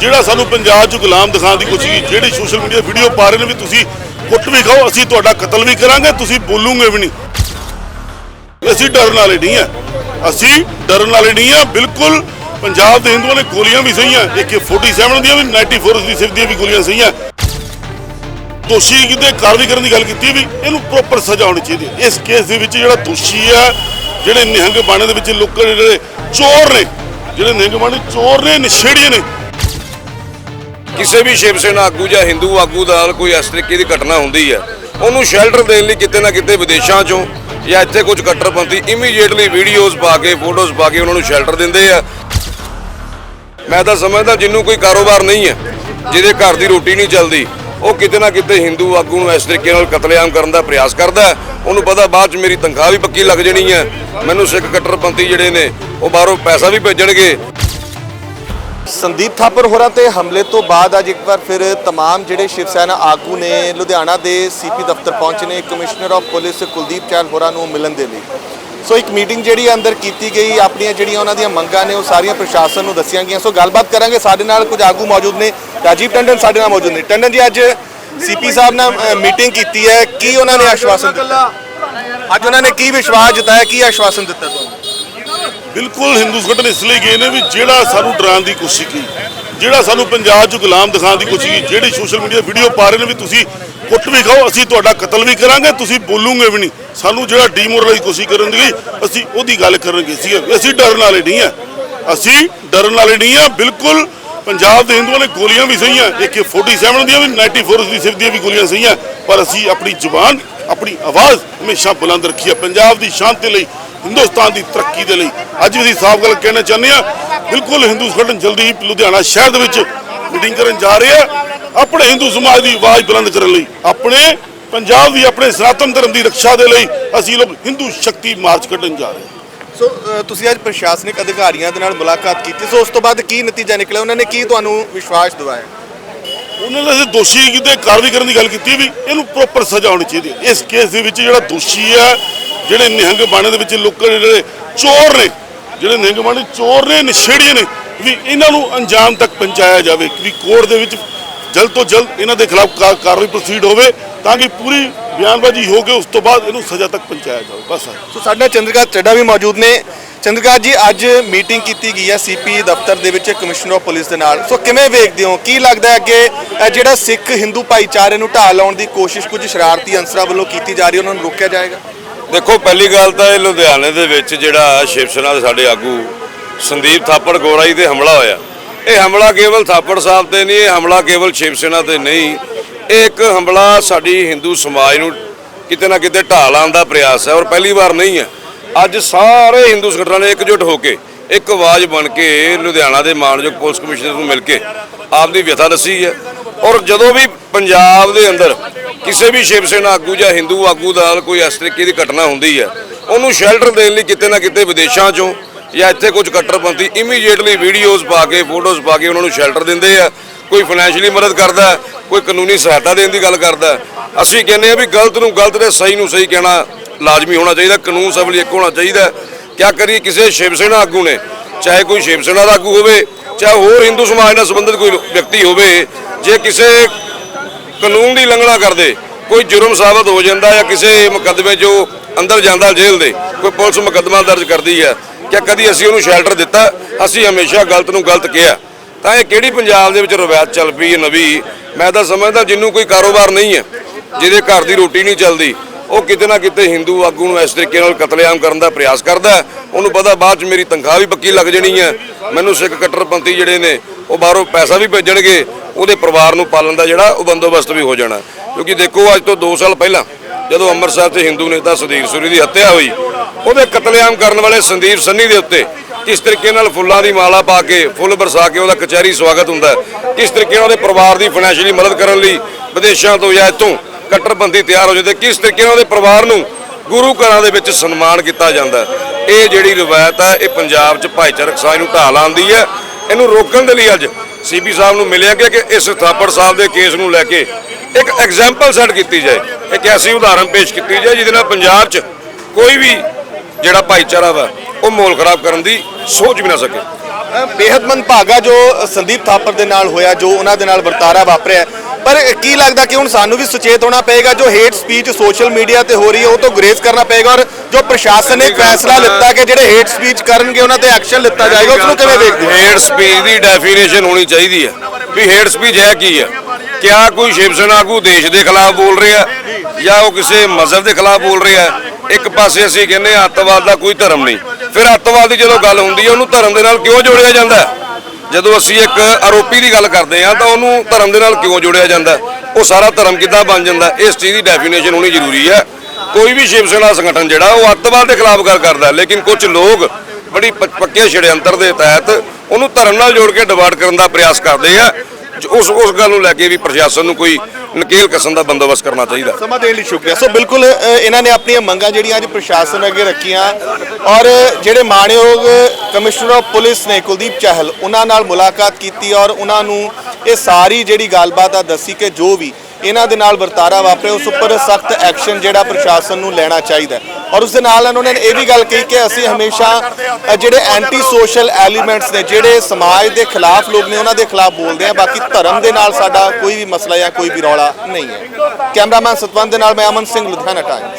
ਜਿਹੜਾ ਸਾਨੂੰ ਪੰਜਾਬ 'ਚ ਗੁਲਾਮ ਦਿਖਾਉਣ ਦੀ ਕੋਸ਼ਿਸ਼ ਕੀਤੀ, ਜਿਹੜੀ ਸੋਸ਼ਲ ਮੀਡੀਆ ਵੀਡੀਓ ਪਾ ਰਹੇ ਨੇ ਵੀ ਤੁਸੀਂ ਕੁੱਟ ਵੀ ਖਾਓ, ਅਸੀਂ ਤੁਹਾਡਾ ਕਤਲ ਵੀ ਕਰਾਂਗੇ, ਤੁਸੀਂ ਬੋਲੂਗੇ ਵੀ ਨਹੀਂ। ਅਸੀਂ ਡਰਨ ਵਾਲੇ ਨਹੀਂ ਆ। ਅਸੀਂ ਡਰਨ ਵਾਲੇ ਨਹੀਂ ਆ, ਬਿਲਕੁਲ ਪੰਜਾਬ ਦੇ ਹਿੰਦੂਆਂ ਨੇ ਗੋਲੀਆਂ ਵੀ ਸਹੀਆਂ, ਇੱਕ 47 ਦੀਆਂ ਵੀ 94 ਦੀ ਸਿਰ ਦੀਆਂ ਵੀ ਗੋਲੀਆਂ ਸਹੀਆਂ। ਦੋਸ਼ੀ ਕਿਤੇ ਕਾਰਵਾਈ ਕਰਨ ਦੀ ਗੱਲ ਕੀਤੀ ਵੀ ਇਹਨੂੰ ਪ੍ਰੋਪਰ ਸਜ਼ਾ ਹੋਣੀ ਚਾਹੀਦੀ ਹੈ। ਇਸ ਕੇਸ ਦੇ ਵਿੱਚ ਜਿਹੜਾ ਦੋਸ਼ੀ ਆ, ਜਿਹੜੇ ਨਿਹੰਗ ਬਾਣੇ ਦੇ ਵਿੱਚ ਲੋਕਾਂ ਦੇ ਜਿਹੜੇ ਚੋਰ ਨੇ, ਜਿਹੜੇ ਨਿਹੰਗ ਬਾਣੇ ਚੋਰ ਨੇ ਨਸ਼ੇੜੀਏ ਨੇ ਕਿਸੇ ਵੀ ਸ਼ਿਵ ਸੈਨਾ ਆਗੂ ਜਾਂ ਹਿੰਦੂ ਆਗੂ ਦਾ ਨਾਲ ਕੋਈ ਇਸ ਤਰੀਕੇ ਦੀ ਘਟਨਾ ਹੁੰਦੀ ਹੈ, ਉਹਨੂੰ ਸ਼ੈਲਟਰ ਦੇਣ ਲਈ ਕਿਤੇ ਨਾ ਕਿਤੇ ਵਿਦੇਸ਼ਾਂ ਚੋਂ ਜਾਂ ਇੱਥੇ ਕੁਝ ਕੱਟੜਪੰਥੀ ਇਮੀਡੀਏਟਲੀ ਵੀਡੀਓਜ਼ ਪਾ ਕੇ ਫੋਟੋਜ਼ ਪਾ ਕੇ ਉਹਨਾਂ ਨੂੰ ਸ਼ੈਲਟਰ ਦਿੰਦੇ ਆ। ਮੈਂ ਤਾਂ ਸਮਝਦਾ ਜਿੰਨੂੰ ਕੋਈ ਕਾਰੋਬਾਰ ਨਹੀਂ ਹੈ, ਜਿਹਦੇ ਘਰ ਦੀ ਰੋਟੀ ਨਹੀਂ ਚੱਲਦੀ, ਉਹ ਕਿਤੇ ਨਾ ਕਿਤੇ ਹਿੰਦੂ ਆਗੂ ਨੂੰ ਇਸ ਤਰੀਕੇ ਨਾਲ ਕਤਲੇਆਮ ਕਰਨ ਦਾ ਪ੍ਰਯਾਸ ਕਰਦਾ ਉਹਨੂੰ ਪਤਾ ਬਾਅਦ ਚ ਮੇਰੀ ਤਨਖਾਹ ਵੀ ਪੱਕੀ ਲੱਗ ਜਾਣੀ ਹੈ। ਮੈਨੂੰ ਸਿੱਖ ਕੱਟੜਪੰਥੀ ਜਿਹੜੇ ਨੇ, ਉਹ ਬਾਹਰੋਂ ਪੈਸਾ ਵੀ ਭੇਜਣਗੇ। ਸੰਦੀਪ ਥਾਪਰ ਹੋਰਾਂ ਤੇ ਹਮਲੇ ਤੋਂ ਬਾਅਦ ਅੱਜ ਇੱਕ ਵਾਰ ਫਿਰ तमाम ਜਿਹੜੇ ਸ਼ਿਵ ਸੈਨਾ ਆਗੂ ਨੇ ਲੁਧਿਆਣਾ ਦੇ ਸੀਪੀ ਦਫ਼ਤਰ ਪਹੁੰਚੇ ਨੇ ਕਮਿਸ਼ਨਰ ਆਫ ਪੁਲਿਸ ਕੁਲਦੀਪ ਚਾਲ ਹੋਰਾਂ ਨੂੰ ਮਿਲਣ ਦੇ ਲਈ ਸੋ ਇੱਕ ਮੀਟਿੰਗ ਜਿਹੜੀ ਅੰਦਰ ਕੀਤੀ ਗਈ ਆਪਣੀਆਂ ਜਿਹੜੀਆਂ ਉਹਨਾਂ ਦੀਆਂ ਮੰਗਾਂ ਨੇ ਉਹ ਸਾਰੀਆਂ ਪ੍ਰਸ਼ਾਸਨ ਨੂੰ ਦੱਸੀਆਂ ਗਈਆਂ ਸੋ ਗੱਲਬਾਤ ਕਰਾਂਗੇ ਸਾਡੇ ਨਾਲ ਕੁਝ ਆਗੂ ਮੌਜੂਦ ਨੇ ਰਾਜੀਵ ਟੰਡਨ ਸਾਡੇ ਨਾਲ ਮੌਜੂਦ ਨੇ ਟੰਡਨ ਜੀ ਅੱਜ ਸੀਪੀ ਸਾਹਿਬ ਨਾਲ ਮੀਟਿੰਗ ਕੀਤੀ ਹੈ ਕੀ ਉਹਨਾਂ ਨੇ ਆਸ਼ਵਾਸਨ ਦਿੱਤਾ ਅੱਜ ਉਹਨਾਂ ਨੇ ਕੀ ਵਿਸ਼ਵਾਸ ਜਤਾਇਆ ਕੀ ਆਸ਼ਵਾਸਨ ਦਿੱਤਾ ਤੁਹਾਨੂੰ ਬਿਲਕੁਲ ਹਿੰਦੂ ਸੰਗਠਨ ਇਸ ਲਈ ਗਏ ਨੇ ਵੀ ਜਿਹੜਾ ਸਾਨੂੰ ਡਰਾਉਣ ਦੀ ਕੋਸ਼ਿਸ਼ ਕੀਤੀ, ਜਿਹੜਾ ਸਾਨੂੰ ਪੰਜਾਬ 'ਚ ਗੁਲਾਮ ਦਿਖਾਉਣ ਦੀ ਕੋਸ਼ਿਸ਼ ਕੀਤੀ, ਜਿਹੜੀ ਸੋਸ਼ਲ ਮੀਡੀਆ ਵੀਡੀਓ ਪਾ ਰਹੇ ਨੇ ਵੀ ਤੁਸੀਂ ਕੁੱਟ ਵੀ ਖਾਓ, ਅਸੀਂ ਤੁਹਾਡਾ ਕਤਲ ਵੀ ਕਰਾਂਗੇ, ਤੁਸੀਂ ਬੋਲੂਗੇ ਵੀ ਨਹੀਂ। ਸਾਨੂੰ ਜਿਹੜਾ ਡੀਮੋਰਲਾਈਜ਼ ਕੋਸ਼ਿਸ਼ ਕਰਨ ਦੀ ਅਸੀਂ ਉਹਦੀ ਗੱਲ ਕਰਾਂਗੇ ਸੀ ਅਸੀਂ ਡਰਨ ਵਾਲੇ ਨਹੀਂ ਆ। ਅਸੀਂ ਡਰਨ ਵਾਲੇ ਨਹੀਂ ਆ, ਬਿਲਕੁਲ ਪੰਜਾਬ ਦੇ ਹਿੰਦੂਆਂ ਨੇ ਗੋਲੀਆਂ ਵੀ ਸਹੀਆਂ ਇੱਕ 47 ਦੀਆਂ ਵੀ 94 ਦੀ ਸਿਰ ਦੀਆਂ ਵੀ ਗੋਲੀਆਂ ਸਹੀਆਂ, ਪਰ ਅਸੀਂ ਆਪਣੀ ਜ਼ੁਬਾਨ, ਆਪਣੀ ਆਵਾਜ਼ ਹਮੇਸ਼ਾ ਬੁਲੰਦ ਰੱਖੀ ਹੈ ਪੰਜਾਬ ਦੀ ਸ਼ਾਂਤੀ ਲਈ ਹਿੰਦੁਸਤਾਨ ਦੀ ਤਰੱਕੀ ਦੇ ਲਈ। ਅੱਜ ਵੀ ਅਸੀਂ ਸਾਫ਼ ਗੱਲ ਕਹਿਣਾ ਚਾਹੁੰਦੇ ਆ ਬਿਲਕੁਲ ਹਿੰਦੂ ਸੰਗਠਨ ਜਲਦੀ ਹੀ ਲੁਧਿਆਣਾ ਸ਼ਹਿਰ ਦੇ ਵਿੱਚ ਮੀਟਿੰਗ ਕਰਨ ਜਾ ਰਹੇ ਆ। ਆਪਣੇ ਹਿੰਦੂ ਸਮਾਜ ਦੀ ਆਵਾਜ਼ ਬੁਲੰਦ ਕਰਨ ਲਈ ਆਪਣੇ ਪੰਜਾਬ ਦੀ ਆਪਣੇ ਸਨਾਤਨ ਧਰਮ ਦੀ ਰੱਖਿਆ ਦੇ ਲਈ ਅਸੀਂ ਲੋਕ ਹਿੰਦੂ ਸ਼ਕਤੀ ਮਾਰਚ ਕੱਢਣ ਜਾ ਰਹੇ ਹਾਂ। ਸੋ ਤੁਸੀਂ ਅੱਜ ਪ੍ਰਸ਼ਾਸਨਿਕ ਅਧਿਕਾਰੀਆਂ ਦੇ ਨਾਲ ਮੁਲਾਕਾਤ ਕੀਤੀ। ਸੋ ਉਸ ਤੋਂ ਬਾਅਦ ਕੀ ਨਤੀਜਾ ਨਿਕਲਿਆ? ਉਹਨਾਂ ਨੇ ਕੀ ਤੁਹਾਨੂੰ ਵਿਸ਼ਵਾਸ ਦਿਵਾਇਆ? ਉਹਨਾਂ ਨੇ ਅਸੀਂ ਦੋਸ਼ੀ ਕਿਤੇ ਕਾਰਵਾਈ ਕਰਨ ਦੀ ਗੱਲ ਕੀਤੀ ਵੀ ਇਹਨੂੰ ਪ੍ਰੋਪਰ ਸਜ਼ਾ ਹੋਣੀ ਚਾਹੀਦੀ ਹੈ। ਇਸ ਕੇਸ ਦੇ ਵਿੱਚ ਜਿਹੜਾ ਦੋਸ਼ੀ ਆ ਜਿਹੜੇ ਨਿਹੰਗ ਬਾਣੇ ਦੇ ਵਿੱਚ ਲੋਕਾਂ ਜਿਹੜੇ ਚੋਰ ਨੇ, ਜਿਹੜੇ ਨਿਹੰਗ ਬਾਣੇ ਚੋਰ ਨੇ, ਨਸ਼ੇੜੀਏ ਨੇ, ਵੀ ਇਹਨਾਂ ਨੂੰ ਅੰਜਾਮ ਤੱਕ ਪਹੁੰਚਾਇਆ ਜਾਵੇ, ਵੀ ਕੋਰਟ ਦੇ ਵਿੱਚ ਜਲਦ ਤੋਂ ਜਲਦ ਇਹਨਾਂ ਦੇ ਖਿਲਾਫ ਕਾਰਵਾਈ ਪ੍ਰੋਸੀਡ ਹੋਵੇ, ਤਾਂ ਕਿ ਪੂਰੀ ਬਿਆਨਬਾਜ਼ੀ ਹੋ ਕੇ ਉਸ ਤੋਂ ਬਾਅਦ ਇਹਨੂੰ ਸਜ਼ਾ ਤੱਕ ਪਹੁੰਚਾਇਆ ਜਾਵੇ, ਬਸ ਸੋ ਸਾਡੇ ਨਾਲ ਚੱਡਾ ਵੀ ਮੌਜੂਦ ਨੇ। ਚੰਦਰਕਾਂਤ ਜੀ, ਅੱਜ ਮੀਟਿੰਗ ਕੀਤੀ ਗਈ ਹੈ ਸੀਪੀ ਦਫ਼ਤਰ ਦੇ ਵਿੱਚ, ਕਮਿਸ਼ਨਰ ਆਫ ਪੁਲਿਸ ਦੇ ਨਾਲ। ਸੋ ਕਿਵੇਂ ਵੇਖਦੇ ਹੋ? ਕੀ ਲੱਗਦਾ ਹੈ ਅੱਗੇ ਜਿਹੜਾ ਸਿੱਖ ਹਿੰਦੂ ਭਾਈਚਾਰੇ ਨੂੰ ਢਾਹ ਲਾਉਣ ਦੀ ਕੋਸ਼ਿਸ਼ ਕੁਝ ਸ਼ਰਾਰਤੀ ਅੰਸਰਾਂ ਵੱਲੋਂ ਕੀਤੀ ਜਾ ਰਹੀ ਹੈ, ਉਹਨਾਂ ਨੂੰ ਰੋਕਿਆ ਜਾਏਗਾ? ਦੇਖੋ, ਪਹਿਲੀ ਗੱਲ ਤਾਂ ਇਹ ਲੁਧਿਆਣੇ ਦੇ ਵਿੱਚ ਜਿਹੜਾ ਸ਼ਿਵ ਸੈਨਾ ਦੇ ਸਾਡੇ ਆਗੂ ਸੰਦੀਪ ਥਾਪੜ ਗੋਰਾਈ ਤੇ ਹਮਲਾ ਹੋਇਆ। ਇਹ ਹਮਲਾ ਕੇਵਲ ਥਾਪੜ ਸਾਹਿਬ ਤੇ ਨਹੀਂ, ਇਹ ਹਮਲਾ ਕੇਵਲ ਸ਼ਿਵ ਸੈਨਾ ਤੇ ਨਹੀਂ। ਇਹ ਇੱਕ ਹਮਲਾ ਸਾਡੀ ਹਿੰਦੂ ਸਮਾਜ ਨੂੰ ਕਿਤੇ ਨਾ ਕਿਤੇ ਢਾਹ ਲਾਉਣ ਦਾ ਪ੍ਰਯਾਸ ਹੈ ਔਰ ਪਹਿਲੀ ਵਾਰ ਨਹੀਂ ਹੈ। ਅੱਜ ਸਾਰੇ ਹਿੰਦੂ ਸੰਗਠਨਾਂ ਨੇ ਇਕਜੁੱਟ ਹੋ ਕੇ ਇੱਕ ਆਵਾਜ਼ ਬਣ ਕੇ ਲੁਧਿਆਣਾ ਦੇ ਮਾਨਯੋਗ ਪੁਲਿਸ ਕਮਿਸ਼ਨਰ ਨੂੰ ਮਿਲ ਕੇ ਆਪਦੀ ਵਿਥਾ ਦੱਸੀ ਹੈ। ਔਰ ਜਦੋਂ ਵੀ ਪੰਜਾਬ ਦੇ ਅੰਦਰ ਕਿਸੇ ਵੀ ਸ਼ਿਵ ਸੈਨਾ, ਆਗੂ ਜਾਂ ਹਿੰਦੂ ਆਗੂ ਦਾ ਨਾਲ ਕੋਈ ਇਸ ਤਰੀਕੇ ਦੀ ਘਟਨਾ ਹੁੰਦੀ ਹੈ, ਉਹਨੂੰ ਸ਼ੈਲਟਰ ਦੇਣ ਲਈ ਕਿਤੇ ਨਾ ਕਿਤੇ ਵਿਦੇਸ਼ਾਂ ਚੋਂ ਜਾਂ ਇੱਥੇ ਕੁਝ ਕੱਟੜਪੰਥੀ ਇਮੀਡੀਏਟਲੀ ਵੀਡੀਓਜ਼ ਪਾ ਕੇ ਫੋਟੋਜ਼ ਪਾ ਕੇ ਉਹਨਾਂ ਨੂੰ ਸ਼ੈਲਟਰ ਦਿੰਦੇ ਆ। ਕੋਈ ਫਾਈਨੈਂਸ਼ੀਅਲੀ ਮਦਦ ਕਰਦਾ ਕੋਈ ਕਾਨੂੰਨੀ ਸਹਾਇਤਾ ਦੇਣ ਦੀ ਗੱਲ ਕਰਦਾ ਅਸੀਂ ਕਹਿੰਦੇ ਆ ਵੀ ਗਲਤ ਨੂੰ ਗਲਤ ਤੇ ਸਹੀ ਨੂੰ ਸਹੀ ਕਹਿਣਾ ਲਾਜ਼ਮੀ ਹੋਣਾ ਚਾਹੀਦਾ, ਕਾਨੂੰਨ ਸਭ ਲਈ ਇੱਕ ਹੋਣਾ ਚਾਹੀਦਾ ਕਿਆ ਕਰੀਏ, ਕਿਸੇ ਸ਼ਿਵ ਸੈਨਾ ਆਗੂ ਨੇ, ਚਾਹੇ ਕੋਈ ਸ਼ਿਵ ਸੈਨਾ ਦਾ ਆਗੂ ਹੋਵੇ, ਚਾਹੇ ਹੋਰ ਹਿੰਦੂ ਸਮਾਜ ਨਾਲ ਸੰਬੰਧਿਤ ਕੋਈ ਵਿਅਕਤੀ ਹੋਵੇ ਜੇ ਕਿਸੇ ਕਾਨੂੰਨ ਦੀ ਉਲੰਘਣਾ ਕਰਦੇ, ਕੋਈ ਜੁਰਮ ਸਾਬਤ ਹੋ ਜਾਂਦਾ ਜਾਂ ਕਿਸੇ ਮੁਕੱਦਮੇ 'ਚ ਉਹ ਅੰਦਰ ਜਾਂਦਾ ਜੇਲ੍ਹ ਦੇ, ਕੋਈ ਪੁਲਿਸ ਮੁਕੱਦਮਾ ਦਰਜ ਕਰਦੀ ਹੈ ਕਿ ਕਦੀ ਅਸੀਂ ਉਹਨੂੰ ਸ਼ੈਲਟਰ ਦਿੱਤਾ, ਅਸੀਂ ਹਮੇਸ਼ਾ ਗਲਤ ਨੂੰ ਗਲਤ ਕਿਹਾ। ਤਾਂ ਇਹ ਕਿਹੜੀ ਪੰਜਾਬ ਦੇ ਵਿੱਚ ਰਵਾਇਤ ਚੱਲ ਪਈ ਹੈ ਨਵੀਂ, ਮੈਂ ਤਾਂ ਸਮਝਦਾ ਜਿੰਨੂੰ ਕੋਈ ਕਾਰੋਬਾਰ ਨਹੀਂ ਹੈ, ਜਿਹਦੇ ਘਰ ਦੀ ਰੋਟੀ ਨਹੀਂ ਚੱਲਦੀ, ਉਹ ਕਿਤੇ ਨਾ ਕਿਤੇ ਹਿੰਦੂ ਆਗੂ ਨੂੰ ਇਸ ਤਰੀਕੇ ਨਾਲ ਕਤਲੇਆਮ ਕਰਨ ਦਾ ਪ੍ਰਯਾਸ ਕਰਦਾ ਉਹਨੂੰ ਪਤਾ ਬਾਅਦ ਚ ਮੇਰੀ ਤਨਖਾਹ ਵੀ ਪੱਕੀ ਲੱਗ ਜਾਣੀ ਹੈ। ਮੈਨੂੰ ਸਿੱਖ ਕੱਟੜਪੰਥੀ ਜਿਹੜੇ ਨੇ, ਉਹ ਬਾਹਰੋਂ ਪੈਸਾ ਵੀ ਭੇਜਣਗੇ ਉਹਦੇ ਪਰਿਵਾਰ ਨੂੰ ਪਾਲਣ ਦਾ ਜਿਹੜਾ ਉਹ ਬੰਦੋਬਸਤ ਵੀ ਹੋ ਜਾਣਾ। ਕਿਉਂਕਿ ਦੇਖੋ ਅੱਜ ਤੋਂ 2 ਸਾਲ ਪਹਿਲਾਂ ਜਦੋਂ ਅੰਮ੍ਰਿਤਸਰ 'ਚ ਹਿੰਦੂ ਨੇਤਾ ਸੁਧੀਰ ਸੂਰੀ ਦੀ ਹੱਤਿਆ ਹੋਈ, ਉਹਦੇ ਕਤਲੇਆਮ ਕਰਨ ਵਾਲੇ ਸੰਦੀਪ ਸੰਨੀ ਦੇ ਉੱਤੇ ਕਿਸ ਤਰੀਕੇ ਨਾਲ ਫੁੱਲਾਂ ਦੀ ਮਾਲਾ ਪਾ ਕੇ, ਫੁੱਲ ਬਰਸਾ ਕੇ ਉਹਦਾ ਕਚਹਿਰੀ ਸਵਾਗਤ ਹੁੰਦਾ ਕਿਸ ਤਰੀਕੇ ਨਾਲ ਉਹਦੇ ਪਰਿਵਾਰ ਦੀ ਫਾਈਨੈਂਸ਼ੀਅਲੀ ਮਦਦ ਕਰਨ ਲਈ ਵਿਦੇਸ਼ਾਂ ਤੋਂ ਜਾਂ ਇੱਥੋਂ ਕੱਟੜਬੰਦੀ ਤਿਆਰ ਹੋ ਜਾਂਦੇ ਕਿਸ ਤਰੀਕੇ ਨਾਲ ਉਹਦੇ ਪਰਿਵਾਰ ਨੂੰ ਗੁਰੂ ਘਰਾਂ ਦੇ ਵਿੱਚ ਸਨਮਾਨ ਕੀਤਾ ਜਾਂਦਾ ਇਹ ਜਿਹੜੀ ਰਵਾਇਤ ਹੈ, ਇਹ ਪੰਜਾਬ 'ਚ ਭਾਈਚਾਰਕ ਸਾਂਝ ਨੂੰ ਢਾਹ ਲਾਉਂਦੀ ਹੈ। ਇਹਨੂੰ ਰੋਕਣ ਦੇ ਲਈ ਅੱਜ ਸੀਪੀ ਸਾਹਿਬ ਨੂੰ ਮਿਲਿਆ ਕਿ ਇਸ ਥਾਪੜ ਸਾਹਿਬ ਦੇ ਕੇਸ ਨੂੰ ਲੈ ਕੇ ਇੱਕ ਐਗਜ਼ਾਮਪਲ ਸੈੱਟ ਕੀਤੀ ਜਾਏ ਇੱਕ ਐਸੀ ਉਦਾਹਰਨ ਪੇਸ਼ ਕੀਤੀ ਜਾਏ ਜਿਹਦੇ ਨਾਲ ਪੰਜਾਬ 'ਚ ਕੋਈ ਵੀ ਜਿਹੜਾ ਭਾਈਚਾਰਾ ਵਾ ਉਹ ਮੋਲ ਖਰਾਬ ਕਰਨ ਦੀ ਸੋਚ ਵੀ ਨਾ ਸਕੇ। ਅ, ਭਾਗਾ ਜੋ ਸੰਦੀਪ ਥਾਪਰ ਦੇ ਨਾਲ ਹੋਇਆ ਜੋ ਉਹਨਾਂ ਦੇ ਨਾਲ ਵਰਤਾਰਾ ਵਾਪਰਿਆ ਪਰ ਕੀ ਲੱਗਦਾ ਕਿ ਹੁਣ ਸਾਨੂੰ ਵੀ ਸੁਚੇਤ ਹੋਣਾ ਪਏਗਾ ਜੋ ਹੇਟ ਸਪੀਚ ਸੋਸ਼ਲ ਮੀਡੀਆ ਤੇ ਹੋ ਰਹੀ ਹੈ ਉਹ ਤੋਂ ਗੁਰੇਜ਼ ਕਰਨਾ ਪਏਗਾ ਔਰ ਜੋ ਪ੍ਰਸ਼ਾਸਨ ਨੇ ਫੈਸਲਾ ਲਿੱਤਾ ਕਿ ਜਿਹੜੇ ਹੇਟ ਸਪੀਚ ਕਰਨਗੇ ਉਹਨਾਂ ਤੇ ਐਕਸ਼ਨ ਲਿੱਤਾ ਜਾਏਗਾ ਉਸ ਨੂੰ ਕਿਵੇਂ ਦੇਖਦੇ ਹੋ? ਹੇਟ ਸਪੀਚ ਦੀ ਡੈਫੀਨੇਸ਼ਨ ਹੋਣੀ ਚਾਹੀਦੀ ਹੈ ਵੀ ਹੇਟ ਸਪੀਚ ਹੈ ਕੀ ਹੈ? ਕਿਆ ਕੋਈ ਸ਼ਿਵ ਸੈਨਾ ਆਗੂ ਦੇਸ਼ ਦੇ ਖਿਲਾਫ ਬੋਲ ਰਿਹਾ ਜਾਂ ਉਹ ਕਿਸੇ ਮਜ਼ਹਬ ਦੇ ਖਿਲਾਫ ਬੋਲ ਰਿਹਾ ਇੱਕ ਪਾਸੇ ਅਸੀਂ ਕਹਿੰਦੇ ਹਾਂ ਅੱਤਵਾਦ ਦਾ ਕੋਈ ਧਰਮ ਨਹੀਂ। ਫਿਰ ਅੱਤਵਾਦ ਦੀ ਜਦੋਂ ਗੱਲ ਹੁੰਦੀ ਹੈ ਉਹਨੂੰ ਧਰਮ ਦੇ ਨਾਲ ਕਿਉਂ ਜੋੜਿਆ ਜਾਂਦਾ ਹੈ? ਜਦੋਂ ਅਸੀਂ ਇੱਕ ਆਰੋਪੀ ਦੀ ਗੱਲ ਕਰਦੇ ਹਾਂ, ਤਾਂ ਉਹਨੂੰ ਧਰਮ ਦੇ ਨਾਲ ਕਿਉਂ ਜੋੜਿਆ ਜਾਂਦਾ? ਉਹ ਸਾਰਾ ਧਰਮ ਕਿੱਦਾਂ ਬਣ ਜਾਂਦਾ? ਇਸ ਚੀਜ਼ ਦੀ ਡੈਫੀਨੇਸ਼ਨ ਹੋਣੀ ਜ਼ਰੂਰੀ ਹੈ। ਕੋਈ ਵੀ ਸ਼ਿਵ ਸੈਨਾ ਸੰਗਠਨ ਜਿਹੜਾ, ਉਹ ਅੱਤਵਾਦ ਦੇ ਖਿਲਾਫ ਗੱਲ ਕਰਦਾ ਲੇਕਿਨ ਕੁਝ ਲੋਕ ਬੜੀ ਪ- ਪੱਕੇ ਛੜਯੰਤਰ ਦੇ ਤਹਿਤ ਉਹਨੂੰ ਧਰਮ ਨਾਲ ਜੋੜ ਕੇ ਡਿਵਾਈਡ ਕਰਨ ਦਾ ਪ੍ਰਯਾਸ ਕਰਦੇ ਆ। ਜੋ ਉਸ ਉਸ ਗੱਲ ਨੂੰ ਲੈ ਕੇ ਵੀ ਪ੍ਰਸ਼ਾਸਨ ਨੂੰ ਕੋਈ ਨਕੇਲ ਕਸਮ ਦਾ ਬੰਦੋਬਸਤ ਕਰਨਾ ਚਾਹੀਦਾ ਸਮਾਂ ਦੇਣ ਲਈ ਸ਼ੁਕਰੀਆ ਸੋ ਬਿਲਕੁਲ ਅ, ਇਹਨਾਂ ਨੇ ਆਪਣੀਆਂ ਮੰਗਾਂ ਜਿਹੜੀਆਂ ਅੱਜ ਪ੍ਰਸ਼ਾਸਨ ਅੱਗੇ ਰੱਖੀਆਂ ਔਰ ਜਿਹੜੇ ਮਾਣਯੋਗ ਕਮਿਸ਼ਨਰ ਆਫ ਪੁਲਿਸ ਨੇ ਕੁਲਦੀਪ ਚਾਹਲ ਉਹਨਾਂ ਨਾਲ ਮੁਲਾਕਾਤ ਕੀਤੀ ਔਰ ਉਹਨਾਂ ਨੂੰ ਇਹ ਸਾਰੀ ਜਿਹੜੀ ਗੱਲਬਾਤ ਆ ਦੱਸੀ ਕਿ ਜੋ ਵੀ ਇਹਨਾਂ ਦੇ ਨਾਲ ਵਰਤਾਰਾ ਵਾਪਰੇ ਉਸ ਉੱਪਰ ਸਖਤ ਐਕਸ਼ਨ ਜਿਹੜਾ ਪ੍ਰਸ਼ਾਸਨ ਨੂੰ ਲੈਣਾ ਚਾਹੀਦਾ ਹੈ। ਔਰ ਉਸ ਦੇ ਨਾਲ ਉਹਨਾਂ ਨੇ ਇਹ ਵੀ ਗੱਲ ਕਹੀ ਕਿ ਅਸੀਂ ਹਮੇਸ਼ਾ ਜਿਹੜੇ ਐਂਟੀ ਸੋਸ਼ਲ ਐਲੀਮੈਂਟਸ ਨੇ, ਜਿਹੜੇ ਸਮਾਜ ਦੇ ਖਿਲਾਫ ਲੋਕ ਨੇ, ਉਹਨਾਂ ਦੇ ਖਿਲਾਫ ਬੋਲਦੇ ਆ, ਬਾਕੀ ਧਰਮ ਦੇ ਨਾਲ ਸਾਡਾ ਕੋਈ ਵੀ ਮਸਲਾ ਜਾਂ ਕੋਈ ਵੀ ਰੌਲਾ ਨਹੀਂ ਹੈ। ਕੈਮਰਾਮੈਨ ਸਤਵੰਤ ਦੇ ਨਾਲ ਮੈਂ ਅਮਨ ਸਿੰਘ, ਲੁਧਿਆਣਾ ਟਾਈਮ